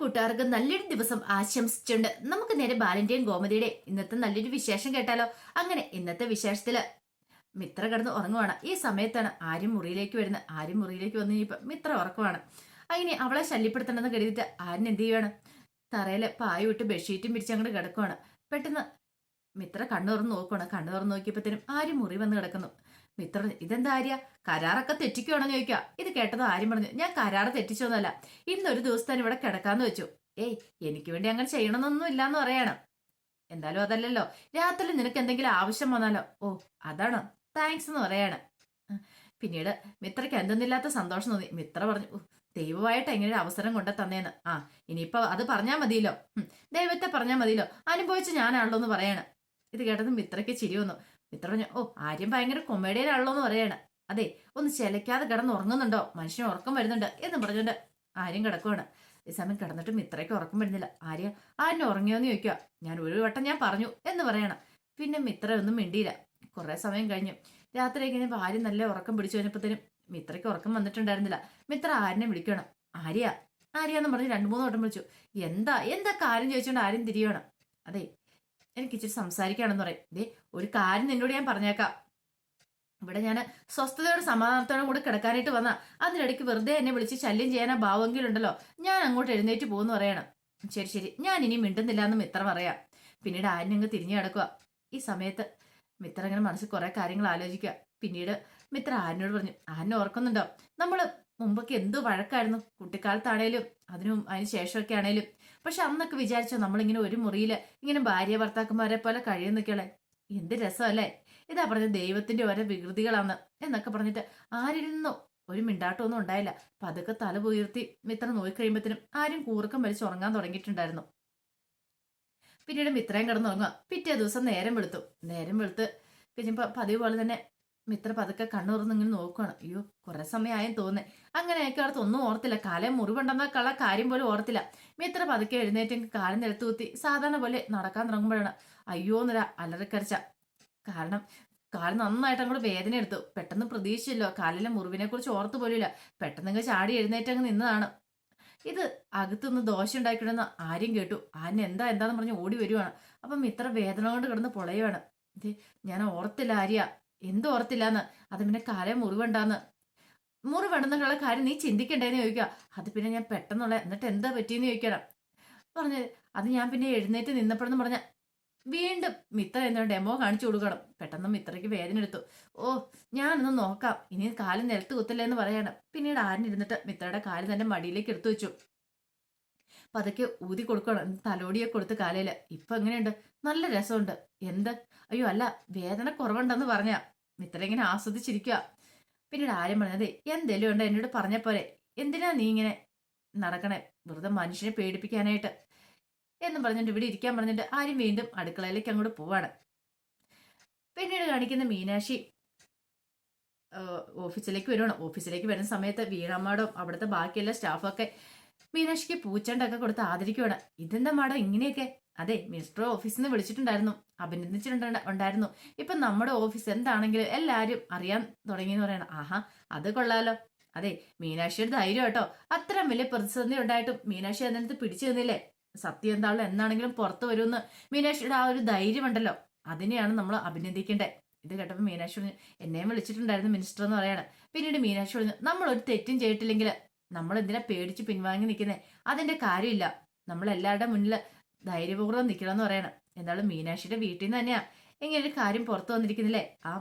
കൂട്ടുകാർക്ക് നല്ലൊരു ദിവസം ആശംസിച്ചുണ്ട് നമുക്ക് നേരെ ബാലന്റെയും ഗോമതിയുടെ ഇന്നത്തെ നല്ലൊരു വിശേഷം കേട്ടാലോ? അങ്ങനെ ഇന്നത്തെ വിശേഷത്തിൽ മിത്ര കിടന്ന് ഉറങ്ങുവാണ്. ഈ സമയത്താണ് ആരും മുറിയിലേക്ക് വരുന്നത്. ആരും മുറിയിലേക്ക് വന്നു കഴിഞ്ഞപ്പോ മിത്ര ഉറക്കുവാണ്. അങ്ങനെ അവളെ ശല്യപ്പെടുത്തണമെന്ന് കരുതിയിട്ട് ആര്യൻ എന്ത് ചെയ്യുവാണ്? തറയിൽ പായ വിട്ട് ബെഡ്ഷീറ്റും പിരിച്ച് അങ്ങോട്ട് കിടക്കുവാണ്. പെട്ടെന്ന് മിത്ര കണ്ണു തുറന്ന് നോക്കുവാണ്. കണ്ണു തുറന്ന് നോക്കിയപ്പോഴത്തേനും ആരും മുറി വന്ന് കിടക്കുന്നു. മിത്ര ഇതെന്താ ആര്യ? കരാറൊക്കെ തെറ്റിക്കുവാണെന്ന് ചോദിക്കുക ഇത് കേട്ടത് ആരും പറഞ്ഞു. ഞാൻ കരാറ് തെറ്റിച്ചോന്നല്ല ഇന്നൊരു ദിവസം ദിവസത്തേന് ഇവിടെ കിടക്കാന്ന് വെച്ചു. ഏയ് എനിക്ക് വേണ്ടി അങ്ങനെ ചെയ്യണമെന്നൊന്നും ഇല്ലാന്ന് പറയാണ്. എന്തായാലും അതല്ലല്ലോ. രാത്രി നിനക്ക് എന്തെങ്കിലും ആവശ്യം വന്നാലോ? ഓ അതാണോ. താങ്ക്സ് എന്ന് പറയാണ്. പിന്നീട് മിത്രയ്ക്ക് എന്തെന്നില്ലാത്ത സന്തോഷം തോന്നി. മിത്ര പറഞ്ഞു ദൈവമായിട്ട് എങ്ങനെ ഒരു അവസരം കൊണ്ട തന്നേന്ന്. ആ ഇനിയിപ്പോ അത് പറഞ്ഞാൽ മതിയല്ലോ. ദൈവത്തെ പറഞ്ഞാൽ മതിയല്ലോ. അനുഭവിച്ച് ഞാനാണല്ലോ എന്ന് പറയാണ്. ഇത് കേട്ടത് മിത്രയ്ക്ക് ചിരി വന്നു. മിത്ര പറഞ്ഞു ഓ ആര്യം ഭയങ്കര കൊമേഡിയനാണല്ലോ എന്ന് പറയാണ്. അതെ ഒന്ന് ചിലക്കാതെ കിടന്ന് ഉറങ്ങുന്നുണ്ടോ? മനുഷ്യന് ഉറക്കം വരുന്നുണ്ട് എന്ന് പറഞ്ഞുകൊണ്ട് ആര്യം കിടക്കുവാണ്. ഈ സമയം കിടന്നിട്ട് മിത്രയ്ക്ക് ഉറക്കം വരുന്നില്ല. ആര്യ ആര്യൻ ഉറങ്ങിയോന്ന് ചോദിക്കുക ഞാൻ ഒരു വട്ടം ഞാൻ പറഞ്ഞു എന്ന് പറയണം. പിന്നെ മിത്ര ഒന്നും മിണ്ടിയില്ല. കുറെ സമയം കഴിഞ്ഞു. രാത്രി കഴിഞ്ഞപ്പോൾ ആര്യം നല്ല ഉറക്കം പിടിച്ചു കഴിഞ്ഞപ്പോഴത്തേനും മിത്രയ്ക്ക് ഉറക്കം വന്നിട്ടുണ്ടായിരുന്നില്ല. മിത്ര ആര്യനെ വിളിക്കണം ആര്യ ആര്യ എന്ന് പറഞ്ഞ് രണ്ടു മൂന്ന് വട്ടം വിളിച്ചു. എന്താ എന്താ കാര്യം ചോദിച്ചുകൊണ്ട് ആരും തിരിയണം അതെ എനിക്ക് ഇച്ചിരി സംസാരിക്കുകയാണെന്ന് പറയും. ദേ ഒരു കാര്യം നിന്നോട് ഞാൻ പറഞ്ഞേക്കാം. ഇവിടെ ഞാൻ സ്വസ്ഥതയോടെ സമാധാനത്തോടെ കൂടെ കിടക്കാനായിട്ട് വന്ന. അതിനിടയ്ക്ക് വെറുതെ എന്നെ വിളിച്ച് ശല്യം ചെയ്യാനാ ഭാവമെങ്കിലുണ്ടല്ലോ ഞാൻ അങ്ങോട്ട് എഴുന്നേറ്റ് പോകുന്നു പറയണം. ശരി ശരി. ഞാൻ ഇനി മിണ്ടുന്നില്ല എന്ന് മിത്ര പറയാം. പിന്നീട് ആര്യനങ്ങ് തിരിഞ്ഞു കിടക്കുക ഈ സമയത്ത് മിത്ര അങ്ങനെ മനസ്സിൽ കുറെ കാര്യങ്ങൾ ആലോചിക്കുക. പിന്നീട് മിത്ര ആരിനോട് പറഞ്ഞു ആരിനെ ഓർക്കുന്നുണ്ടോ? നമ്മൾ മുമ്പൊക്കെ എന്ത് വഴക്കായിരുന്നു? കുട്ടിക്കാലത്താണേലും അതിനും അതിന് ശേഷമൊക്കെ ആണേലും പക്ഷെ അന്നൊക്കെ വിചാരിച്ചോ നമ്മളിങ്ങനെ ഒരു മുറിയിൽ ഇങ്ങനെ ഭാര്യ ഭർത്താക്കന്മാരെ പോലെ കഴിയുന്നൊക്കെയല്ലേ എന്ത് രസമല്ലേ? ഇതാ പറഞ്ഞ ദൈവത്തിന്റെ ഓരോ വികൃതികളാണ് എന്നൊക്കെ പറഞ്ഞിട്ട് ആരിരുന്നോ? ഒരു മിണ്ടാട്ടമൊന്നും ഉണ്ടായില്ല. പതുക്കെ തല ഉയർത്തി മിത്ര നോക്കിക്കഴിയുമ്പത്തിനും ആരും കൂർക്കം വലിച്ച് ഉറങ്ങാൻ തുടങ്ങിയിട്ടുണ്ടായിരുന്നു. പിന്നീട് മിത്രയും കിടന്നുറങ്ങുക. പിറ്റേ ദിവസം നേരം വെളുത്തു. നേരം വെളുത്ത് കഴിഞ്ഞപ്പോ പതിവ് പോലെ തന്നെ മിത്ര പതുക്കെ കണ്ണുറന്ന് ഇങ്ങനെ നോക്കുകയാണ് അയ്യോ കുറെ സമയമായും തോന്നേ അങ്ങനെ അടുത്ത് ഒന്നും ഓർത്തില്ല. കാലം മുറിവുണ്ടെന്നൊക്കെയുള്ള കാര്യം പോലും ഓർത്തില്ല. മിത്ര പതുക്കെ എഴുന്നേറ്റ് കാലം നിരത്ത് കുത്തി സാധാരണ പോലെ നടക്കാൻ തുടങ്ങുമ്പോഴാണ്. അയ്യോ എന്നൊരു അലറിക്കരച്ച. കാരണം കാൽ നന്നായിട്ട് അങ്ങോട്ട് വേദന എടുത്തു. പെട്ടെന്ന് പ്രതീക്ഷിച്ചല്ലോ. കാലിലെ മുറിവിനെ കുറിച്ച് ഓർത്തു പോലില്ല പെട്ടെന്ന് ചാടി എഴുന്നേറ്റ് അങ്ങ് നിന്നതാണ്. ഇത് അകത്തുനിന്ന് ദോശ ഉണ്ടാക്കിയിടുന്ന ആരും കേട്ടു. ആന എന്താ എന്താന്ന് പറഞ്ഞ് ഓടി വരുവാണ്. അപ്പം ഇത്ര വേദന കൊണ്ട് കിടന്ന് പൊളയുവാണ്. ഞാൻ ഓർത്തില്ല ആര്യ. എന്ത് ഓർത്തില്ലാന്ന്. അത് പിന്നെ കാലേ മുറിവുണ്ടാന്ന്. മുറിവുണ്ടെന്നുള്ള കാര്യം നീ ചിന്തിക്കണ്ടേന്ന് ചോദിക്കുക. അത് പിന്നെ ഞാൻ പെട്ടെന്നുള്ള എന്നിട്ട് എന്താ പറ്റിയെന്ന് ചോദിക്കണം. പറഞ്ഞ് അത് ഞാൻ പിന്നെ എഴുന്നേറ്റ് നിന്നപ്പോഴെന്ന് പറഞ്ഞ വീണ്ടും മിത്ര എന്ന ഡെമോ കാണിച്ചു കൊടുക്കണം. പെട്ടെന്ന് മിത്രയ്ക്ക് വേദന എടുത്തു. ഓ ഞാനൊന്ന് നോക്കാം. ഇനി കാൽ നിലത്ത് കുത്തില്ല എന്ന് പറയാണ്. പിന്നീട് ആരിനിരുന്നിട്ട് മിത്രയുടെ കാൽ തന്നെ മടിയിലേക്ക് എടുത്തു വെച്ചു. പതുക്കെ ഊതി കൊടുക്കണം. തലോടിയെ കൊടുത്ത് കാലയിൽ ഇപ്പൊ എങ്ങനെയുണ്ട്? നല്ല രസമുണ്ട്. എന്ത്? അയ്യോ അല്ല വേദന കുറവുണ്ടെന്ന് പറഞ്ഞ. മിത്ര ഇങ്ങനെ ആസ്വദിച്ചിരിക്കുക പിന്നീട് ആര്യം പറഞ്ഞത് എന്തേലും ഉണ്ട്? എന്നോട് പറഞ്ഞ പോലെ എന്തിനാ നീ ഇങ്ങനെ നടക്കണേ? വെറുതെ മനുഷ്യനെ പേടിപ്പിക്കാനായിട്ട്. എന്നും പറഞ്ഞിട്ട് ഇവിടെ ഇരിക്കാൻ പറഞ്ഞിട്ട് ആര്യം വീണ്ടും അടുക്കളയിലേക്ക് അങ്ങോട്ട് പോവാണ്. പിന്നീട് കാണിക്കുന്ന മീനാക്ഷി ഓഫീസിലേക്ക് വരുവാണ്. ഓഫീസിലേക്ക് വരുന്ന സമയത്ത് വീണമ്മാടും അവിടുത്തെ ബാക്കിയുള്ള സ്റ്റാഫൊക്കെ മീനാക്ഷിക്ക് പൂച്ചണ്ടൊക്കെ കൊടുത്ത് ആദരിക്കുവാണ്. ഇതെന്താ മാഡം? ഇങ്ങനെയൊക്കെ അതെ മിനിസ്റ്റർ ഓഫീസിൽ നിന്ന് വിളിച്ചിട്ടുണ്ടായിരുന്നു. അഭിനന്ദിച്ചിട്ടുണ്ട് ഉണ്ടായിരുന്നു. ഇപ്പൊ നമ്മുടെ ഓഫീസ് എന്താണെങ്കിലും എല്ലാരും അറിയാൻ തുടങ്ങി എന്ന് പറയണം. ആഹാ അത് കൊള്ളാലോ. അതെ മീനാക്ഷിയുടെ ധൈര്യം കേട്ടോ അത്ര വലിയ പ്രതിസന്ധി ഉണ്ടായിട്ടും മീനാക്ഷി അതിനകത്ത് പിടിച്ചു നിന്നില്ലേ? സത്യം എന്താണല്ലോ എന്നാണെങ്കിലും പുറത്തു വരുമെന്ന് മീനാക്ഷിയുടെ ആ ഒരു ധൈര്യമുണ്ടല്ലോ. അതിനെയാണ് നമ്മൾ അഭിനന്ദിക്കേണ്ടത്. ഇത് കേട്ടപ്പോൾ മീനാക്ഷി പറഞ്ഞു എന്നെയും വിളിച്ചിട്ടുണ്ടായിരുന്നു മിനിസ്റ്റർ എന്ന് പറയാണ്. പിന്നീട് മീനാക്ഷി പറഞ്ഞു നമ്മൾ ഒരു തെറ്റും ചെയ്തിട്ടില്ലെങ്കിൽ നമ്മൾ എന്തിനാ പേടിച്ച് പിൻവാങ്ങി നിൽക്കുന്നത് അതിന്റെ കാര്യമില്ല. നമ്മൾ എല്ലാവരുടെ മുന്നിൽ ധൈര്യപൂർവം നിൽക്കണം എന്ന് പറയണം. എന്തായാലും മീനാക്ഷിയുടെ വീട്ടിൽ നിന്ന് തന്നെയാ. ഇങ്ങനെ ഒരു കാര്യം പുറത്തു വന്നിരിക്കുന്നില്ലേ? ആ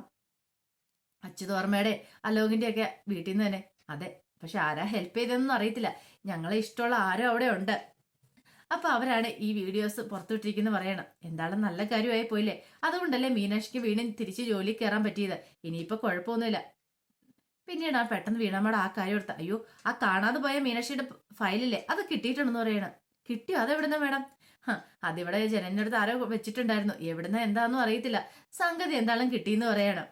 അച്യുതോർമ്മയുടെ അലോകിന്റെ ഒക്കെ വീട്ടിൽ നിന്ന് തന്നെ. അതെ പക്ഷെ ആരാ ഹെൽപ്പ് ചെയ്തതെന്നൊന്നും അറിയത്തില്ല. ഞങ്ങളെ ഇഷ്ടമുള്ള ആരോ അവിടെ ഉണ്ട്. അപ്പൊ അവരാണ് ഈ വീഡിയോസ് പുറത്തുവിട്ടിരിക്കുന്നത് പറയണം. എന്തായാലും നല്ല കാര്യമായി പോയില്ലേ? അതുകൊണ്ടല്ലേ മീനാക്ഷിക്ക് വീണ്ടും തിരിച്ച് ജോലി കയറാൻ പറ്റിയത്. ഇനിയിപ്പോ കുഴപ്പമൊന്നുമില്ല. പിന്നീട് ആ പെട്ടെന്ന് വീണമ്മയുടെ ആ കാര്യം എടുത്ത അയ്യോ ആ കാണാതെ പോയ മീനാക്ഷിയുടെ ഫയലില്ലേ? അത് കിട്ടിയിട്ടുണ്ടെന്ന് പറയണം. കിട്ടിയോ അതെവിടുന്ന മേഡം? അതിവിടെ ജനന്റെ അടുത്ത് ആരോ വെച്ചിട്ടുണ്ടായിരുന്നു. എവിടുന്ന എന്താന്നും അറിയത്തില്ല. സംഗതി എന്താണെന്ന് കിട്ടിയെന്ന് പറയണം.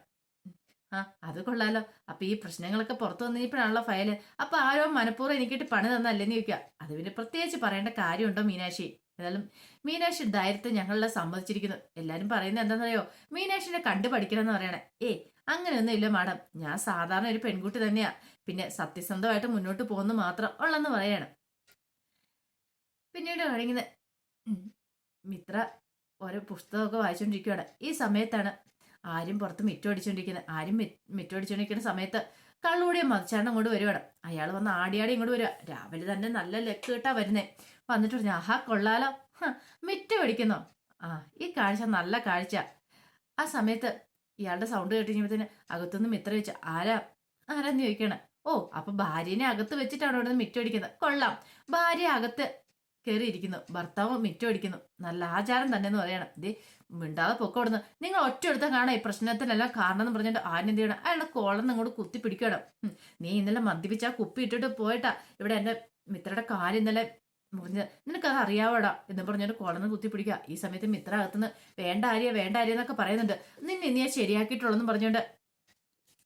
ആ അത് കൊള്ളാലോ. അപ്പൊ ഈ പ്രശ്നങ്ങളൊക്കെ പുറത്തു വന്നിപ്പോഴാണല്ലോ ഫയൽ. അപ്പൊ ആരോ മനഃപൂർവം എനിക്കിട്ട് പണി തന്നല്ലെന്ന് ചോദിക്കുക അത് പിന്നെ പ്രത്യേകിച്ച് പറയേണ്ട കാര്യമുണ്ടോ മീനാക്ഷി? ഏതായാലും മീനാക്ഷി ധൈര്യത്തെ ഞങ്ങളെ സമ്മതിച്ചിരിക്കുന്നു. എല്ലാരും പറയുന്നത് എന്താണെന്നറിയോ മീനാക്ഷിനെ കണ്ടു പഠിക്കണം എന്ന് പറയണേ. ഏ അങ്ങനെയൊന്നും ഇല്ല മാഡം. ഞാൻ സാധാരണ ഒരു പെൺകുട്ടി തന്നെയാ. പിന്നെ സത്യസന്ധമായിട്ട് മുന്നോട്ട് പോകുന്നു മാത്രം ഉള്ളെന്ന് പറയാണ്. പിന്നീട് കാണിക്കുന്നത് മിത്ര ഓരോ പുസ്തകമൊക്കെ വായിച്ചുകൊണ്ടിരിക്കുകയാണ് ഈ സമയത്താണ് ആരും പുറത്ത് മിറ്റം അടിച്ചുകൊണ്ടിരിക്കുന്നത് ആരും മി- മിറ്റം അടിച്ചുകൊണ്ടിരിക്കുന്ന സമയത്ത് കള്ളുകൂടിയ മതിച്ചാണ് അങ്ങോട്ട് വരുവാണ്. അയാൾ വന്ന് ആടിയാടി ഇങ്ങോട്ട് വരിക. രാവിലെ തന്നെ നല്ല ലക്ക് കിട്ടാ വരുന്നേ. വന്നിട്ട് പറഞ്ഞു ആഹാ കൊള്ളാലോ. മിറ്റം അടിക്കുന്നോ? ആ ഈ കാഴ്ച നല്ല കാഴ്ച. ആ സമയത്ത് ഇയാളുടെ സൗണ്ട് കേട്ട് കഴിഞ്ഞപ്പോഴത്തേന് അകത്തുനിന്ന് മിത്ര വെച്ച് ആരാ? ആരാന്ന് ചോദിക്കണേ? ഓ അപ്പൊ ഭാര്യനെ അകത്ത് വെച്ചിട്ടാണ് അവിടെ നിന്ന് മിറ്റം അടിക്കുന്നത്? കൊള്ളാം. ഭാര്യ അകത്ത് കയറിയിരിക്കുന്നു ഭർത്താവ് മിറ്റം അടിക്കുന്നു. നല്ല ആചാരം തന്നെ എന്ന് പറയണം. ദേ മിണ്ടാതെ പൊക്കോടുന്നു നിങ്ങൾ ഒറ്റ എടുത്താൽ കാണാം ഈ പ്രശ്നത്തിനെല്ലാം കാരണം എന്ന് പറഞ്ഞിട്ട് ആരും എന്ത് ചെയ്യണം? അയാളുടെ കോളം ഇങ്ങോട്ട് കുത്തി പിടിക്കണം നീ ഇന്നലെ മദ്യപിച്ച കുപ്പി ഇട്ടിട്ട് പോയിട്ടാ. ഇവിടെ എന്റെ മിത്രയുടെ കാൽ ഇന്നലെ മുറിഞ്ഞത് നിനക്കത് അറിയാവടാ എന്ന് പറഞ്ഞിട്ട് കോളന്ന് കുത്തി പിടിക്കുക ഈ സമയത്ത് മിത്ര അകത്തുനിന്ന് വേണ്ട ആര്യ വേണ്ട ആര്യ എന്നൊക്കെ പറയുന്നുണ്ട്. നിന്നെ ഇനി ശരിയാക്കിയിട്ടുള്ളൂ എന്ന് പറഞ്ഞുകൊണ്ട്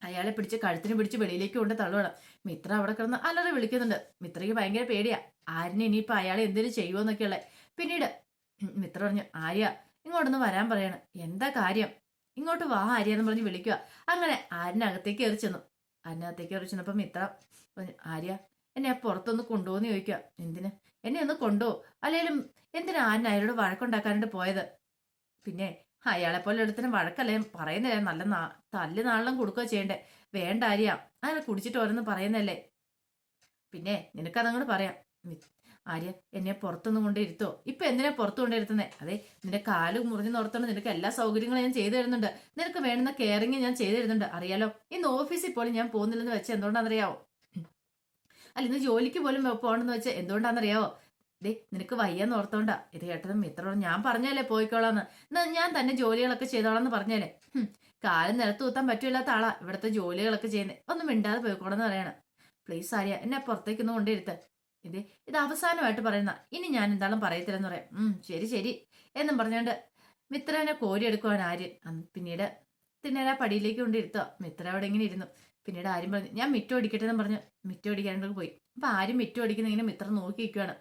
അയാളെ പിടിച്ച് കഴുത്തിന് പിടിച്ച് വെളിയിലേക്ക് കൊണ്ട് തള്ളുകയാണ്. മിത്ര അവിടെ കിടന്ന് അലറി വിളിക്കുന്നുണ്ട്. മിത്രയ്ക്ക് ഭയങ്കര പേടിയാ. ആര്യനെ ഇനിയിപ്പൊ അയാളെ എന്തേലും ചെയ്യുമെന്നൊക്കെയുള്ളത് പിന്നീട് മിത്ര പറഞ്ഞു ആര്യ ഇങ്ങോട്ടൊന്ന് വരാൻ പറയണം. എന്താ കാര്യം? ഇങ്ങോട്ട് വാ ആര്യ എന്ന് പറഞ്ഞ് വിളിക്കുക അങ്ങനെ ആര്യനകത്തേക്ക് കയറി ചെന്നു. അതിനകത്തേക്ക് കയറി ചെന്നപ്പോ മിത്ര പറഞ്ഞു ആര്യ എന്നെ പുറത്തൊന്ന് കൊണ്ടുപോകുന്ന ചോദിക്കുക എന്തിന്? എന്നെ ഒന്ന് കൊണ്ടുപോകും അല്ലെങ്കിലും എന്തിനാ ആര്യൻ അയാളോട് വഴക്കുണ്ടാക്കാനായിട്ട് പോയത്? പിന്നെ അയാളെ പോലെ എടുത്തിന് വഴക്കല്ലേ? പറയുന്നില്ല നല്ല നാ തല്ല് നാളിലും കൊടുക്കുക ചെയ്യണ്ടേ? വേണ്ട ആര്യ? അങ്ങനെ കുടിച്ചിട്ട് ഓരോന്ന് പറയുന്നല്ലേ പിന്നെ നിനക്കതങ്ങോട്ട് പറയാം. ആര്യ എന്നെ പുറത്തൊന്നും കൊണ്ടിരുത്തോ ഇപ്പൊ എന്തിനാ പുറത്തു കൊണ്ടിരുത്തുന്നേ അതെ നിന്റെ കാൽ മുറിഞ്ഞു നോർത്തോണ്ട് നിനക്ക് എല്ലാ സൗകര്യങ്ങളും ഞാൻ ചെയ്തു തരുന്നുണ്ട്. നിനക്ക് വേണ്ടുന്ന കെയറിങ് ഞാൻ ചെയ്തു തരുന്നുണ്ട്. അറിയാലോ? ഇന്ന് ഓഫീസിൽ പോലും ഞാൻ പോകുന്നില്ലെന്ന് വെച്ചാൽ എന്തുകൊണ്ടാണെന്നറിയാവോ? അല്ല ഇന്ന് ജോലിക്ക് പോലും പോകണമെന്ന് വെച്ചാൽ എന്തുകൊണ്ടാണെന്നറിയാവോ? ദേ നിനക്ക് വയ്യെന്ന് ഓർത്തോണ്ടാ. ഇത് കേട്ടതും മിത്രോട് ഞാൻ പറഞ്ഞല്ലേ പോയിക്കോളാന്ന്. ഞാൻ തന്നെ ജോലികളൊക്കെ ചെയ്തോളാന്ന് പറഞ്ഞല്ലേ. കാലം നിലത്ത് കൂത്താൻ പറ്റില്ലാത്ത ആളാ ഇവിടുത്തെ ജോലികളൊക്കെ ചെയ്യുന്നത് ഒന്നും മിണ്ടാതെ പോയിക്കോളെന്ന് പറയണം. പ്ലീസ് ആര്യ എന്നെ പുറത്തേക്കൊന്നും കൊണ്ടിരുത്ത് ഇത് ഇത് അവസാനമായിട്ട് പറയുന്ന. ഇനി ഞാൻ എന്താളും പറയത്തില്ലെന്ന് പറയാം. ഉം ശരി ശരി. എന്നും പറഞ്ഞുകൊണ്ട് മിത്രനെ കോരിയെടുക്കുവാൻ ആര്യൻ പിന്നീട് തിന്നേരാ പടിയിലേക്ക് കൊണ്ടിരുത്തോ മിത്ര അവിടെ ഇങ്ങനെ ഇരുന്നു. പിന്നീട് ആരും പറഞ്ഞു ഞാൻ മിറ്റം അടിക്കട്ടെ എന്ന് പറഞ്ഞു. മിറ്റം അടിക്കാണ്ട് പോയി. അപ്പൊ ആരും മിറ്റം അടിക്കുന്ന ഇങ്ങനെ മിത്രം നോക്കി നിൽക്കുകയാണ്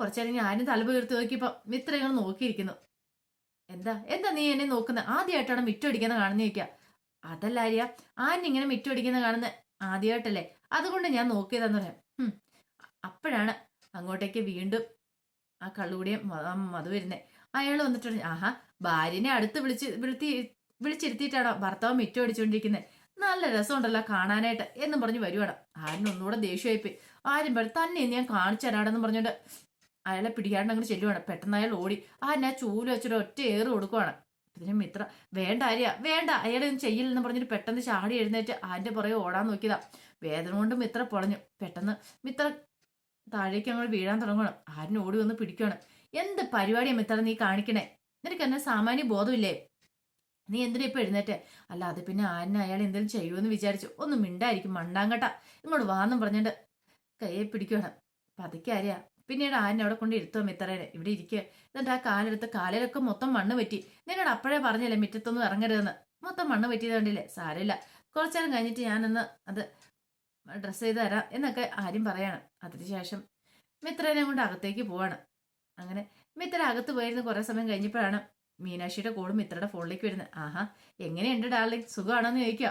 കുറച്ചേരം ആരും തലപ്പ് ഉയർത്തി നോക്കിയപ്പോ മിത്ര ഇങ്ങനെ നോക്കിയിരിക്കുന്നു. എന്താ? എന്താ നീ എന്നെ നോക്കുന്നത് ആദ്യമായിട്ടാണ് മിറ്റടിക്കുന്ന കാണുന്ന ചോദിക്കുക അതല്ല ആര്യ ആനിങ്ങനെ ഇങ്ങനെ മിറ്റം കാണുന്ന ആദ്യമായിട്ടല്ലേ അതുകൊണ്ട് ഞാൻ നോക്കിയതെന്ന് പറയാം. അപ്പോഴാണ് അങ്ങോട്ടേക്ക് വീണ്ടും ആ കള്ളുകൂടിയും മധു വരുന്നേ. അയാൾ വന്നിട്ടുണ്ട് ആഹാ ഭാര്യനെ അടുത്ത് വിളിച്ച് വിളിത്തി വിളിച്ചിരുത്തിയിട്ടാണോ ഭർത്താവ് മിറ്റം അടിച്ചുകൊണ്ടിരിക്കുന്നത് നല്ല രസമുണ്ടല്ലോ കാണാനായിട്ട് എന്നും പറഞ്ഞ് വരുവാണ്. ആരും ഒന്നുകൂടെ ദേഷ്യമായിപ്പോയി. ആരും പറഞ്ഞു തന്നെ ഞാൻ കാണിച്ചു തരാടെന്ന് പറഞ്ഞുകൊണ്ട് അയാളെ പിടിക്കാണ്ട് അങ്ങോട്ട് ചെല്ലുവാണ്. പെട്ടെന്ന് അയാൾ ഓടി. ആ ഞാൻ ചൂൽ വെച്ചിട്ട് ഒറ്റ ഏറ് കൊടുക്കുവാണ്. ഇതിന് മിത്ര വേണ്ട ആര്യ വേണ്ട അയാളെ ഒന്നും ചെയ്യില്ലെന്ന് പറഞ്ഞിട്ട് പെട്ടെന്ന് ചാടി എഴുന്നേറ്റ് ആന്റെ പുറകെ ഓടാൻ നോക്കിയതാ. വേദന കൊണ്ട് മിത്ര പൊളഞ്ഞു. പെട്ടെന്ന് മിത്ര താഴേക്ക് അങ്ങോട്ട് വീഴാൻ തുടങ്ങണം ആരിനെ ഓടി വന്ന് പിടിക്കുകയാണ് എന്ത് പരിപാടിയാ മിത്ര നീ കാണിക്കണേ? നിനക്ക് എന്നെ സാമാന്യ ബോധമില്ലേ? നീ എന്തിനാ ഇപ്പൊ എഴുന്നേറ്റെ? അല്ല അത് പിന്നെ ആരിനെ അയാൾ എന്തെങ്കിലും ചെയ്യുമെന്ന് വിചാരിച്ചു. ഒന്ന് മിണ്ടായിരിക്കും മണ്ടാങ്കട്ട ഇങ്ങോട്ട് വാന്നും പറഞ്ഞിട്ട് കയ്യെ പിടിക്കുവാണ്. പതുക്കെ ആര്യ പിന്നീട് ആനെ അവിടെ കൊണ്ട് ഇരുത്തോ മിത്രേനെ ഇവിടെ ഇരിക്കുക എന്നിട്ട് ആ കാലെടുത്ത് കാലിലൊക്കെ മൊത്തം മണ്ണ് പറ്റി നിന്നോട് അപ്പോഴേ പറഞ്ഞില്ലേ മുറ്റത്തൊന്നും ഇറങ്ങരുതെന്ന്. മൊത്തം മണ്ണ് പറ്റിയത് കണ്ടില്ലേ? സാരമില്ല. കുറച്ചേരം കഴിഞ്ഞിട്ട് ഞാനൊന്ന് അത് ഡ്രസ്സ് ചെയ്ത് തരാം എന്നൊക്കെ ആരും പറയാണ്. അതിനുശേഷം മിത്രനെ കൊണ്ട് അകത്തേക്ക് പോവാണ്. അങ്ങനെ മിത്ര അകത്ത് പോയിരുന്ന് കുറേ സമയം കഴിഞ്ഞപ്പോഴാണ് മീനാക്ഷിയുടെ കോളും മിത്രയുടെ ഫോണിലേക്ക് വരുന്നത്. ആഹാ എങ്ങനെയുണ്ട് ഡാർലിംഗ്? സുഖമാണോന്ന് ചോദിക്കുക.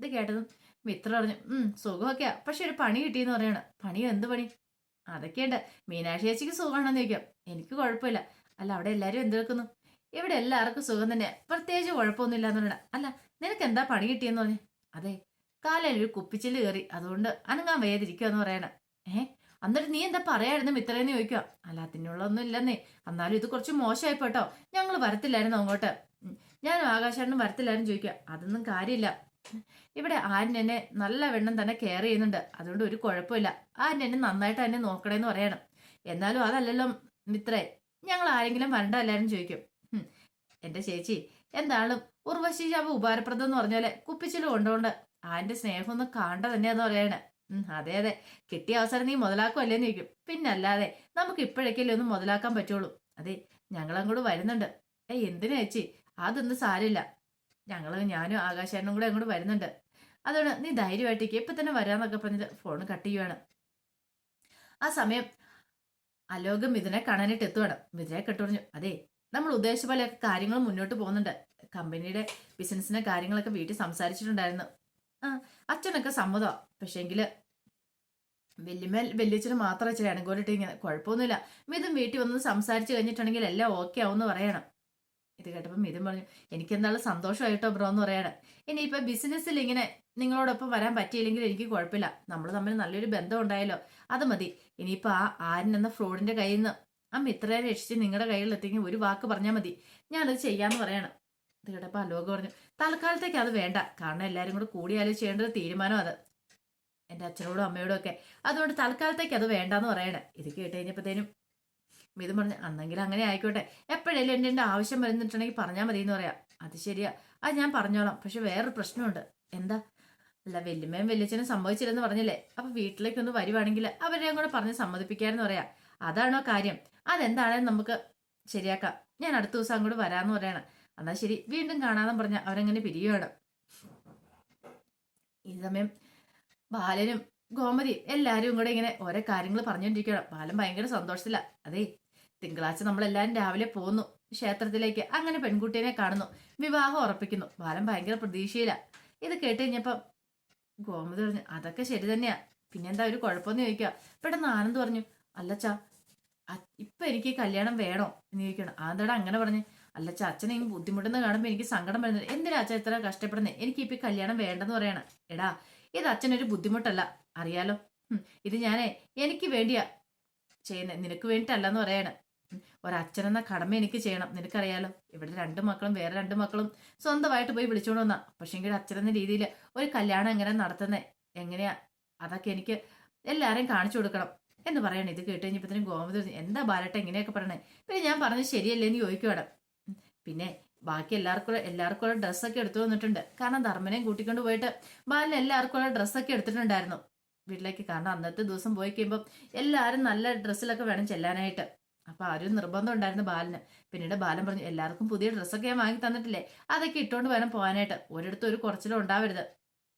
ഇത് കേട്ടതും മിത്ര പറഞ്ഞു ഉം സുഖമൊക്കെയാ. പക്ഷെ ഒരു പണി കിട്ടിയെന്ന് പറയണം. പണി എന്ത് പണി? അതൊക്കെയുണ്ട്. മീനാക്ഷി ചേച്ചിക്ക് സുഖമാണെന്ന് ചോദിക്കാം. എനിക്ക് കുഴപ്പമില്ല. അല്ല അവിടെ എല്ലാവരും എന്തെടുക്കുന്നു ഇവിടെ എല്ലാവർക്കും സുഖം തന്നെ. പ്രത്യേകിച്ച് കുഴപ്പമൊന്നുമില്ല എന്ന് പറയണം അല്ല നിനക്ക് എന്താ പണി കിട്ടിയെന്ന് പറഞ്ഞു? അതെ കാലയിൽ ഒരു കുപ്പിച്ചിൽ കയറി. അതുകൊണ്ട് അനങ്ങാൻ വയ്യാതിരിക്കുക എന്ന് പറയണം. ഏ എന്നിട്ട് നീ എന്താ പറയായിരുന്നു മിത്രേന്ന് ചോദിക്കുക അല്ല അതിനുള്ളൊന്നും ഇല്ലെന്നേ. എന്നാലും ഇത് കുറച്ച് മോശമായി പോട്ടോ ഞങ്ങൾ വരത്തില്ലായിരുന്നു അങ്ങോട്ട്. ഞാൻ ആകാശാണ്ടും വരത്തില്ലായിരുന്നു ചോദിക്കുക അതൊന്നും കാര്യമില്ല. ഇവിടെ ആര്യൻ എന്നെ നല്ല വെണ്ണം തന്നെ കെയർ ചെയ്യുന്നുണ്ട്. അതുകൊണ്ട് ഒരു കുഴപ്പമില്ല. ആര്യൻ എന്നെ നന്നായിട്ട് എന്നെ നോക്കണേന്ന് പറയണം. എന്നാലും അതല്ലല്ലോ മിത്രേ. ഞങ്ങൾ ആരെങ്കിലും വരണ്ടല്ലാരും ചോദിക്കും. എന്റെ ചേച്ചി എന്താളും ഉർവശി ശാപ ഉപകാരപ്രദം എന്ന് പറഞ്ഞാൽ കുപ്പിച്ചിലും കൊണ്ടുകൊണ്ട് ആന്റെ സ്നേഹം ഒന്ന് കാണണ്ട തന്നെയാന്ന് പറയണേ. അതെ അതെ. കിട്ടിയ അവസരം നീ മുതലാക്കുമല്ലേന്ന് ചോദിക്കും. പിന്നല്ലാതെ നമുക്ക് ഇപ്പോഴേക്കല്ലേ ഒന്ന് മുതലാക്കാൻ പറ്റുള്ളൂ. അതെ ഞങ്ങളങ്ങോട് വരുന്നുണ്ട്. ഏയ് എന്തിനാ ചേച്ചി? അതൊന്നും സാരമില്ല. ഞങ്ങൾ ഞാനും ആകാശാനും കൂടെ അങ്ങോട്ട് വരുന്നുണ്ട്. അതുകൊണ്ട് നീ ധൈര്യമായിട്ടേക്ക് ഇപ്പൊ തന്നെ വരാന്നൊക്കെ പറഞ്ഞിട്ട് ഫോൺ കട്ട് ചെയ്യുവാണ്. ആ സമയം അലോകം മിഥുനെ കാണാനായിട്ട് എത്തുവാണ്. മിഥുനെ കെട്ടു പറഞ്ഞു അതെ നമ്മൾ ഉദ്ദേശിച്ച പോലെ കാര്യങ്ങൾ മുന്നോട്ട് പോകുന്നുണ്ട്. കമ്പനിയുടെ ബിസിനസിന്റെ കാര്യങ്ങളൊക്കെ വീട്ടിൽ സംസാരിച്ചിട്ടുണ്ടായിരുന്നു. ആ അച്ഛനൊക്കെ സമ്മതമാണ് പക്ഷേങ്കിൽ വല്യമ്മ വല്യച്ഛന് മാത്രം ഇച്ചിരി അണുകോലിട്ട് ഇങ്ങനെ കുഴപ്പമൊന്നുമില്ല. മിഥുൻ വീട്ടിൽ വന്ന് സംസാരിച്ചു കഴിഞ്ഞിട്ടുണ്ടെങ്കിൽ എല്ലാം ഓക്കെ എന്ന് പറയണം. ഇത് കേട്ടപ്പോൾ മിഥുൻ പറഞ്ഞു എനിക്ക് എന്താണ് സന്തോഷമായിട്ടോ ബ്രോ എന്ന് പറയണം. ഇനിയിപ്പോൾ ബിസിനസ്സിൽ ഇങ്ങനെ നിങ്ങളോടൊപ്പം വരാൻ പറ്റിയില്ലെങ്കിൽ എനിക്ക് കുഴപ്പമില്ല. നമ്മൾ തമ്മിൽ നല്ലൊരു ബന്ധം ഉണ്ടായല്ലോ. അത് മതി. ഇനിയിപ്പോൾ ആ ആരൻ എന്ന ഫ്രോഡിന്റെ കയ്യിൽ നിന്ന് ആ മിത്രയെ രക്ഷിച്ച് നിങ്ങളുടെ കയ്യിൽ എത്തിക്കും ഒരു വാക്ക് പറഞ്ഞാൽ മതി. ഞാനത് ചെയ്യാന്ന് പറയണം. ഇത് കേട്ടപ്പോൾ അലോക പറഞ്ഞു തൽക്കാലത്തേക്ക് അത് വേണ്ട. കാരണം എല്ലാവരും കൂടെ കൂടിയാലും ചെയ്യേണ്ട തീരുമാനം അത്. എന്റെ അച്ഛനോടും അമ്മയോടും ഒക്കെ. അതുകൊണ്ട് തൽക്കാലത്തേക്ക് അത് വേണ്ടാന്ന് പറയണേ. ഇത് കേട്ട് കഴിഞ്ഞപ്പോഴത്തേനും ഇത് പറഞ്ഞു അന്നെങ്കിലും അങ്ങനെ ആയിക്കോട്ടെ. എപ്പോഴല്ലേ എന്റെ എന്റെ ആവശ്യം വരുന്നിട്ടുണ്ടെങ്കിൽ പറഞ്ഞാൽ മതി എന്ന് പറയാം. അത് ശരിയാ. അത് ഞാൻ പറഞ്ഞോളാം. പക്ഷെ വേറൊരു പ്രശ്നമുണ്ട്. എന്താ? അല്ല വല്യമ്മയും വല്യച്ഛനും സംഭവിച്ചില്ലെന്ന് പറഞ്ഞില്ലേ? അപ്പൊ വീട്ടിലേക്കൊന്ന് വരുവാണെങ്കിൽ അവരെയും കൂടെ പറഞ്ഞ് സമ്മതിപ്പിക്കാമെന്ന് പറയാം. അതാണോ കാര്യം. അതെന്താണെന്ന് നമുക്ക് ശരിയാക്കാം. ഞാൻ അടുത്ത ദിവസം അങ്ങോട്ട് വരാമെന്ന് പറയണം. എന്നാ ശരി. വീണ്ടും കാണാതെ പറഞ്ഞ അവരങ്ങനെ പിരിയുവാണ്. ഈ സമയം ബാലനും ഗോമതി എല്ലാവരും കൂടെ ഇങ്ങനെ ഓരോ കാര്യങ്ങൾ പറഞ്ഞുകൊണ്ടിരിക്കണം ബാലൻ ഭയങ്കര സന്തോഷത്തില. അതെ തിങ്കളാഴ്ച നമ്മളെല്ലാരും രാവിലെ പോന്നു. ക്ഷേത്രത്തിലേക്ക് അങ്ങനെ പെൺകുട്ടീനെ കാണുന്നു. വിവാഹം ഉറപ്പിക്കുന്നു. ബാലൻ ഭയങ്കര പ്രതീക്ഷയില്ല ഇത് കേട്ട് കഴിഞ്ഞപ്പം ഗോമതി പറഞ്ഞു അതൊക്കെ ശരി തന്നെയാ. പിന്നെന്താ ഒരു കുഴപ്പമെന്ന് ചോദിക്കുക പെട്ടെന്ന് ആനന്ദ് പറഞ്ഞു അല്ലച്ചാ ഇപ്പൊ എനിക്ക് കല്യാണം വേണോ? എന്ന് ചോദിക്കണം ആനന്ദോടെ അങ്ങനെ പറഞ്ഞു അല്ലച്ചാ അച്ഛനെ ഈ ബുദ്ധിമുട്ടെന്ന് കാണുമ്പോൾ എനിക്ക് സങ്കടം വരുന്നത് എന്തിനാ അച്ഛൻ ഇത്ര കഷ്ടപ്പെടുന്നത് എനിക്ക് ഇപ്പൊ കല്യാണം വേണ്ടെന്ന് പറയണം. എടാ ഇത് അച്ഛനൊരു ബുദ്ധിമുട്ടല്ല. അറിയാലോ. ഇത് ഞാനേ എനിക്ക് വേണ്ടിയാ ചെയ്യുന്നത് നിനക്ക് വേണ്ടിയിട്ടല്ലെന്ന് പറയണം. ഒരച്ഛനെന്ന കടമ എനിക്ക് ചെയ്യണം. നിനക്കറിയാലോ? ഇവിടെ രണ്ട് മക്കളും വേറെ രണ്ട് മക്കളും സ്വന്തമായിട്ട് പോയി വിളിച്ചോണ്ട് വന്നാ. പക്ഷെങ്കിൽ അച്ഛനെന്ന രീതിയിൽ ഒരു കല്യാണം എങ്ങനെ നടത്തുന്നത് എങ്ങനെയാ? അതൊക്കെ എനിക്ക് എല്ലാരെയും കാണിച്ചു കൊടുക്കണം എന്ന് പറയണം. ഇത് കേട്ട് കഴിഞ്ഞപ്പോഴത്തേനും ഗോമതി പറഞ്ഞു, എന്താ ബാലട്ടെ ഇങ്ങനെയൊക്കെ പറയണേ? പിന്നെ ഞാൻ പറഞ്ഞത് ശരിയല്ലേ എന്ന് ചോദിക്കുവാണ് പിന്നെ ബാക്കി എല്ലാവർക്കും എല്ലാവർക്കും ഉള്ള ഡ്രസ്സൊക്കെ എടുത്തു വന്നിട്ടുണ്ട്. കാരണം ധർമ്മനെയും കൂട്ടിക്കൊണ്ട് പോയിട്ട് ബാലിന് എല്ലാവർക്കും ഉള്ള ഡ്രസ്സൊക്കെ എടുത്തിട്ടുണ്ടായിരുന്നു. വീട്ടിലേക്ക് കാരണം അന്നത്തെ ദിവസം പോയി കഴിയുമ്പോൾ എല്ലാവരും നല്ല ഡ്രസ്സിലൊക്കെ വേണം ചെല്ലാനായിട്ട്. അപ്പൊ ഒരു നിർബന്ധം ഉണ്ടായിരുന്നു ബാലന്. പിന്നീട് ബാലൻ പറഞ്ഞു എല്ലാവർക്കും പുതിയ ഡ്രസ്സൊക്കെ ഞാൻ വാങ്ങി തന്നിട്ടില്ലേ? അതൊക്കെ ഇട്ടുകൊണ്ട് വേണം പോകാനായിട്ട് ഒരിടത്തും ഒരു കുറച്ചിലും ഉണ്ടാവരുത്.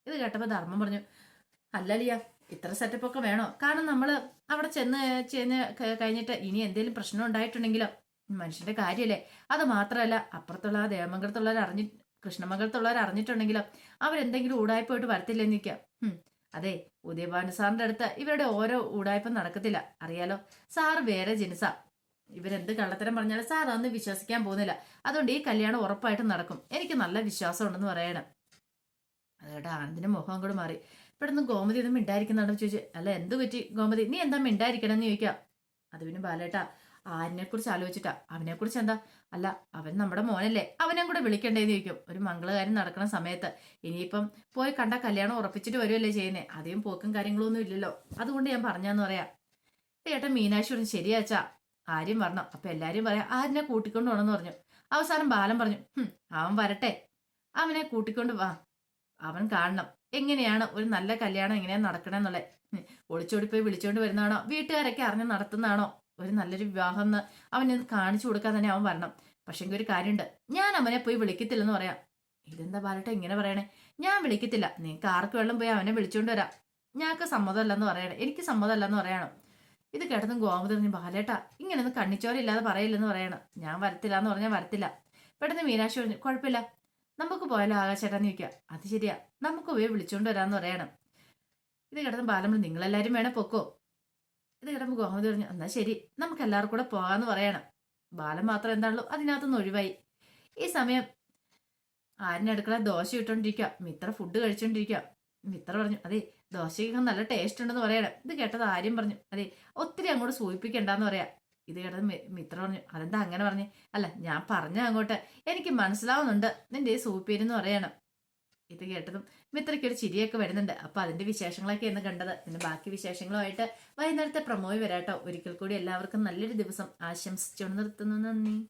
ഇത് കേട്ടപ്പോൾ ധർമ്മം പറഞ്ഞു അല്ലലിയ ഇത്ര സെറ്റപ്പ് ഒക്കെ വേണോ? കാരണം നമ്മൾ അവിടെ ചെന്ന് ചെന്ന് കഴിഞ്ഞിട്ട് ഇനി എന്തെങ്കിലും പ്രശ്നം ഉണ്ടായിട്ടുണ്ടെങ്കിലോ? മനുഷ്യന്റെ കാര്യമല്ലേ അത് മാത്രമല്ല അപ്പുറത്തുള്ള ആ ദേവമംഗലത്തുള്ളവർ അറിഞ്ഞി കൃഷ്ണമംഗലത്തുള്ളവർ അറിഞ്ഞിട്ടുണ്ടെങ്കിലോ? അവരെന്തെങ്കിലും ഊടായ്പോയിട്ട് വരത്തില്ലെന്ന് നിൽക്കാം അതെ ഉദയഭാനു സാറിന്റെ അടുത്ത് ഇവരുടെ ഓരോ ഊടായ്പ നടക്കത്തില്ല. അറിയാലോ? സാർ വേറെ ജനിസ. ഇവരെന്ത് കള്ളത്തരം പറഞ്ഞാലും സാർ അതൊന്നും വിശ്വസിക്കാൻ പോകുന്നില്ല. അതുകൊണ്ട് ഈ കല്യാണം ഉറപ്പായിട്ടും നടക്കും. എനിക്ക് നല്ല വിശ്വാസം ഉണ്ടെന്ന് പറയണം. അതോടെ ആനന്ദിന്റെ മുഖം കൂടെ മാറി. ഇവിടുന്ന് ഗോമതി ഒന്നും മിണ്ടായിരിക്കുന്നുണ്ടോ ചോദിച്ചു അല്ല എന്ത് പറ്റി ഗോമതി? നീ എന്താ മിണ്ടായിരിക്കണം എന്ന് ചോദിക്കാം. അത് പിന്നെ ബാലേട്ടാ ആരിനെ കുറിച്ച് ആലോചിച്ചിട്ടാ. അവനെ കുറിച്ച് എന്താ? അല്ല അവൻ നമ്മുടെ മോനല്ലേ. അവനെ കൂടെ വിളിക്കണ്ടേന്ന് ചോദിക്കും. ഒരു മംഗളകാര്യം നടക്കുന്ന സമയത്ത് ഇനിയിപ്പം പോയി കണ്ട കല്യാണം ഉറപ്പിച്ചിട്ട് വരുമല്ലേ ചെയ്യുന്നേ? അധികം പോക്കും കാര്യങ്ങളൊന്നും ഇല്ലല്ലോ. അതുകൊണ്ട് ഞാൻ പറഞ്ഞാന്ന് പറയാം. ഏട്ടാ മീനാക്ഷി ശരിയാച്ചാ ആര്യം വരണം. അപ്പൊ എല്ലാരും പറയാം ആരിനെ കൂട്ടിക്കൊണ്ട് പോകണമെന്ന് പറഞ്ഞു. അവസാനം ബാലൻ പറഞ്ഞു അവൻ വരട്ടെ. അവനെ കൂട്ടിക്കൊണ്ട് വാ. അവൻ കാണണം. എങ്ങനെയാണ്? ഒരു നല്ല കല്യാണം എങ്ങനെയാ നടക്കണമെന്നുള്ളത് ഒളിച്ചോടി പോയി വിളിച്ചോണ്ട് വരുന്നതാണോ? വീട്ടുകാരൊക്കെ അറിഞ്ഞ് നടത്തുന്നതാണോ? ഒരു നല്ലൊരു വിവാഹം എന്ന് അവനെ കാണിച്ചു കൊടുക്കാൻ തന്നെ അവൻ വരണം. പക്ഷെ ഒരു കാര്യമുണ്ട് ഞാൻ അവനെ പോയി വിളിക്കത്തില്ലെന്ന് പറയാം. ഇതെന്താ ബാലട്ടെ ഇങ്ങനെ പറയണേ? ഞാൻ വിളിക്കത്തില്ല. നിങ്ങൾക്ക് ആർക്ക് വെള്ളം പോയി അവനെ വിളിച്ചോണ്ട് വരാം. ഞങ്ങൾക്ക് സമ്മതമല്ലെന്ന് പറയണേ. എനിക്ക് സമ്മതമല്ലെന്ന് പറയണം. ഇത് കേട്ടതും ഗോമതി ബാലേട്ടാ ഇങ്ങനെയൊന്നും കണ്ണിച്ചോരില്ലാതെ പറയില്ലെന്ന് പറയണം. ഞാൻ വരത്തില്ല എന്ന് പറഞ്ഞാൽ വരത്തില്ല. പെട്ടെന്ന് മീനാക്ഷി പറഞ്ഞു കുഴപ്പമില്ല. നമുക്ക് പോയാലോ ആകാശേട്ടാന്ന് ചോദിക്കുക. അത് ശരിയാ. നമുക്ക് പോയി വിളിച്ചുകൊണ്ട് വരാമെന്ന് പറയണം. ഇത് കേട്ടതും ബാലമ്മ നിങ്ങളെല്ലാവരും വേണേ പൊക്കോ. ഇത് കേട്ടപ്പോൾ ഗോമതി പറഞ്ഞു എന്നാൽ ശരി. നമുക്ക് എല്ലാവർക്കും കൂടെ പോകാമെന്ന് പറയണം. ബാലൻ മാത്രം എന്താണല്ലോ അതിനകത്തുനിന്ന് ഒഴിവായി. ഈ സമയം ആരിന്റെ അടുക്കള ദോശ ഇട്ടുകൊണ്ടിരിക്കുക മിത്ര ഫുഡ് കഴിച്ചോണ്ടിരിക്കുക. മിത്ര പറഞ്ഞു. അതെ ദോശയ്ക്ക് നല്ല ടേസ്റ്റ് ഉണ്ടെന്ന് പറയണം. ഇത് കേട്ടത് ആര്യം പറഞ്ഞു. അതെ ഒത്തിരി അങ്ങോട്ട് സൂചിപ്പിക്കണ്ടെന്ന് പറയാം. ഇത് കേട്ടത് മിത്ര പറഞ്ഞു. അതെന്താ അങ്ങനെ പറഞ്ഞു? അല്ല ഞാൻ പറഞ്ഞ അങ്ങോട്ട്. എനിക്ക് മനസ്സിലാവുന്നുണ്ട്. നിന്റെ ഈ സൂപ്പേരെന്ന് പറയണം. ഇത് കേട്ടതും മിത്രയ്ക്ക് ഒരു ചിരിയൊക്കെ വരുന്നുണ്ട്. അപ്പൊ അതിന്റെ വിശേഷങ്ങളൊക്കെ എന്ന് കണ്ടത്. പിന്നെ ബാക്കി വിശേഷങ്ങളുമായിട്ട് വൈകുന്നേരത്തെ പ്രമോയി വരാട്ടോ. ഒരിക്കൽ കൂടി എല്ലാവർക്കും നല്ലൊരു ദിവസം ആശംസിച്ചുകൊണ്ട് നിർത്തുന്നു. നന്ദി.